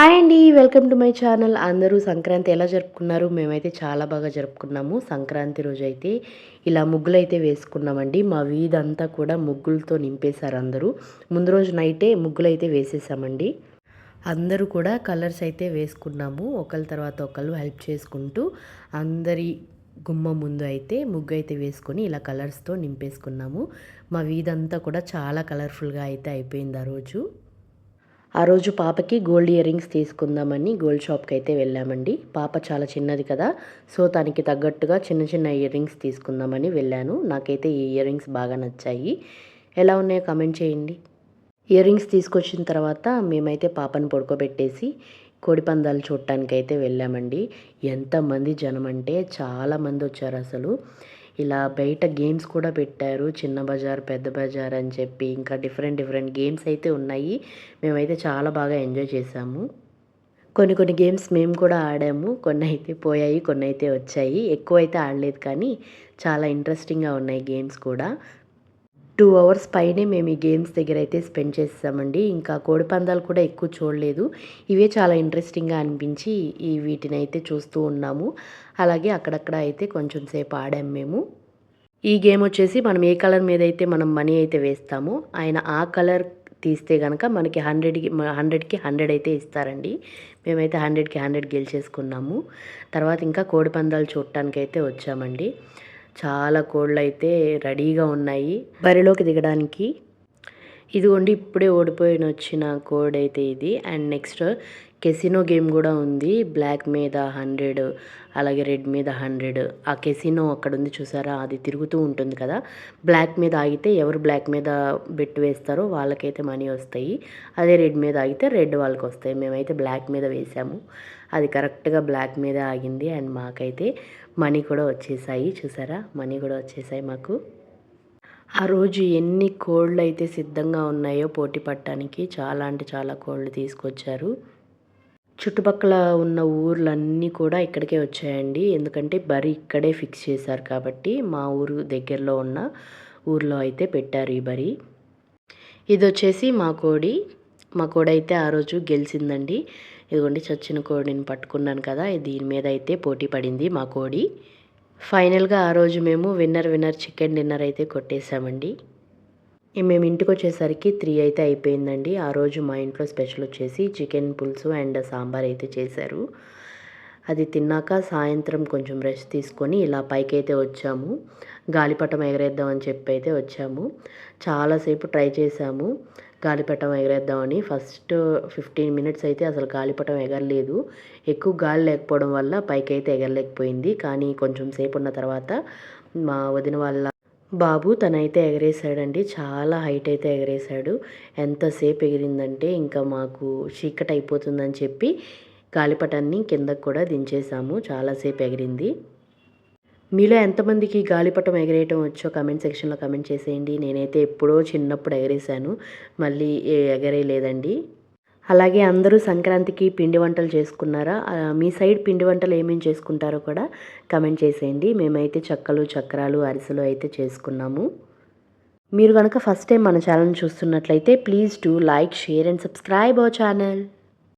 Hi అండి welcome to my channel. అందరూ సంక్రాంతి ఎలా జరుపుకున్నారు? మేమైతే చాలా బాగా జరుపుకున్నాము సంక్రాంతి రోజు అయితే ఇలా ముగ్గులు అయితే వేసుకున్నామండి. మా వీధంతా కూడా ముగ్గులతో నింపేశారు అందరూ. ముందు రోజు నైటే ముగ్గులు అయితే వేసేసామండి. అందరూ కూడా కలర్స్ అయితే వేసుకున్నాము. ఒకరి తర్వాత ఒకళ్ళు హెల్ప్ చేసుకుంటూ అందరి గుమ్మ ముందు అయితే ముగ్గు అయితే వేసుకొని ఇలా కలర్స్తో నింపేసుకున్నాము. మా వీధంతా కూడా చాలా కలర్ఫుల్గా అయితే అయిపోయింది ఆ రోజు. ఆ రోజు పాపకి గోల్డ్ ఇయర్ రింగ్స్ తీసుకుందామని గోల్డ్ షాప్కి అయితే వెళ్ళామండి. పాప చాలా చిన్నది కదా సో తనకి తగ్గట్టుగా చిన్న చిన్న ఇయర్ రింగ్స్ తీసుకుందామని వెళ్ళాను. నాకైతే ఈ ఇయర్ రింగ్స్ బాగా నచ్చాయి. ఎలా ఉన్నాయో కమెంట్ చేయండి. ఇయర్ రింగ్స్ తీసుకొచ్చిన తర్వాత మేమైతే పాపను పడుకోబెట్టేసి కోడిపందాలు చూడటానికి అయితే వెళ్ళామండి. ఎంతమంది జనం అంటే చాలామంది వచ్చారు అసలు. ఇలా బయట గేమ్స్ కూడా పెట్టారు. చిన్న బజార్ పెద్ద బజార్ అని చెప్పి ఇంకా డిఫరెంట్ డిఫరెంట్ గేమ్స్ అయితే ఉన్నాయి. మేమైతే చాలా బాగా ఎంజాయ్ చేసాము కొన్ని కొన్ని గేమ్స్ మేము కూడా ఆడాము. కొన్ని అయితే పోయాయి కొన్ని అయితే వచ్చాయి. ఎక్కువ అయితే ఆడలేదు కానీ చాలా ఇంట్రెస్టింగ్గా ఉన్నాయి గేమ్స్ కూడా. టూ అవర్స్ పైనే మేము ఈ గేమ్స్ దగ్గర అయితే స్పెండ్ చేసామండి ఇంకా కోడి పందాలు కూడా ఎక్కువ చూడలేదు. ఇవే చాలా ఇంట్రెస్టింగ్గా అనిపించి ఈ వీటిని అయితే చూస్తూ ఉన్నాము. అలాగే అక్కడక్కడ అయితే కొంచెం సేపు ఆడాము మేము. ఈ గేమ్ వచ్చేసి మనం ఏ కలర్ మీద అయితే మనం మనీ అయితే వేస్తామో ఆయన ఆ కలర్ తీస్తే కనుక మనకి హండ్రెడ్కి హండ్రెడ్కి హండ్రెడ్ అయితే ఇస్తారండి. మేమైతే హండ్రెడ్కి హండ్రెడ్ గెలిచేసుకున్నాము. తర్వాత ఇంకా కోడి పందాలు చూడటానికి అయితే వచ్చామండి. చాలా కోళ్ళు అయితే రెడీగా ఉన్నాయి. బరిలోకి దిగడానికి ఇదిగోండి ఇప్పుడే ఓడిపోయిన వచ్చిన కోడ్ అయితే ఇది. అండ్ నెక్స్ట్ కెసినో గేమ్ కూడా ఉంది. బ్లాక్ మీద హండ్రెడ్ అలాగే రెడ్ మీద హండ్రెడ్. ఆ కెసినో అక్కడ ఉంది చూసారా? అది తిరుగుతూ ఉంటుంది కదా? బ్లాక్ మీద ఆగితే ఎవరు బ్లాక్ మీద బెట్ వేస్తారో వాళ్ళకైతే మనీ వస్తాయి. అదే రెడ్ మీద ఆగితే రెడ్ వాళ్ళకి వస్తాయి మేమైతే బ్లాక్ మీద వేసాము. అది కరెక్ట్గా బ్లాక్ మీద ఆగింది. అండ్ మాకైతే మనీ కూడా వచ్చేసాయి. చూసారా? మనీ కూడా వచ్చేసాయి మాకు. ఆ రోజు ఎన్ని కోళ్ళు అయితే సిద్ధంగా ఉన్నాయో పోటీ పట్టడానికి చాలా అంటే చాలా కోళ్ళు తీసుకొచ్చారు. చుట్టుపక్కల ఉన్న ఊర్లన్నీ కూడా ఇక్కడికే వచ్చాయండి. ఎందుకంటే బరి ఇక్కడే ఫిక్స్ చేశారు కాబట్టి మా ఊరు దగ్గరలో ఉన్న ఊర్లో అయితే పెట్టారు ఈ బరి. ఇది వచ్చేసి మా కోడి. మా కోడి అయితే ఆ రోజు గెలిచిందండి. ఇదిగోండి చచ్చిన కోడిని పట్టుకున్నాను కదా దీని మీద అయితే పోటీ పడింది మా కోడి. ఫైనల్గా ఆ రోజు మేము విన్నర్ విన్నర్ చికెన్ డిన్నర్ అయితే కొట్టేసామండి మేము ఇంటికి వచ్చేసరికి త్రీ అయితే అయిపోయిందండి. ఆ రోజు మా ఇంట్లో స్పెషల్ వచ్చేసి చికెన్ పులుసు అండ్ సాంబార్ అయితే చేశారు. అది తిన్నాక సాయంత్రం కొంచెం రెస్ట్ తీసుకొని ఇలా పైకి అయితే వచ్చాము. గాలిపటం ఎగరేద్దామని చెప్పి అయితే వచ్చాము చాలాసేపు ట్రై చేశాము. గాలిపటం ఎగరేద్దామని ఫస్ట్ ఫిఫ్టీన్ మినిట్స్ అయితే అసలు గాలిపటం ఎగరలేదు. ఎక్కువ గాలి లేకపోవడం వల్ల పైకి అయితే ఎగరలేకపోయింది. కానీ కొంచెం సేపు ఉన్న తర్వాత మా వదిన వాళ్ళ బాబు తనైతే ఎగరేసాడండి చాలా హైట్ అయితే ఎగరేసాడు ఎంతసేపు ఎగిరిందంటే ఇంకా మాకు చీకటి అయిపోతుందని చెప్పి గాలిపటాన్ని కిందకు కూడా దించేసాము చాలాసేపు ఎగిరింది. మీలో ఎంతమందికి గాలిపటం ఎగరేయటం వచ్చో కమెంట్ సెక్షన్లో కమెంట్ చేసేయండి. నేనైతే ఎప్పుడో చిన్నప్పుడు ఎగరేసాను మళ్ళీ ఎగరేయలేదండి. అలాగే అందరూ సంక్రాంతికి పిండి వంటలు చేసుకున్నారా? మీ సైడ్ పిండి వంటలు ఏమేమి చేసుకుంటారో కూడా కమెంట్ చేసేయండి. మేమైతే చక్కలు చక్రాలు అరిసెలు అయితే చేసుకున్నాము. మీరు కనుక ఫస్ట్ టైం మన ఛానల్ చూస్తున్నట్లయితే please to like share and subscribe our channel.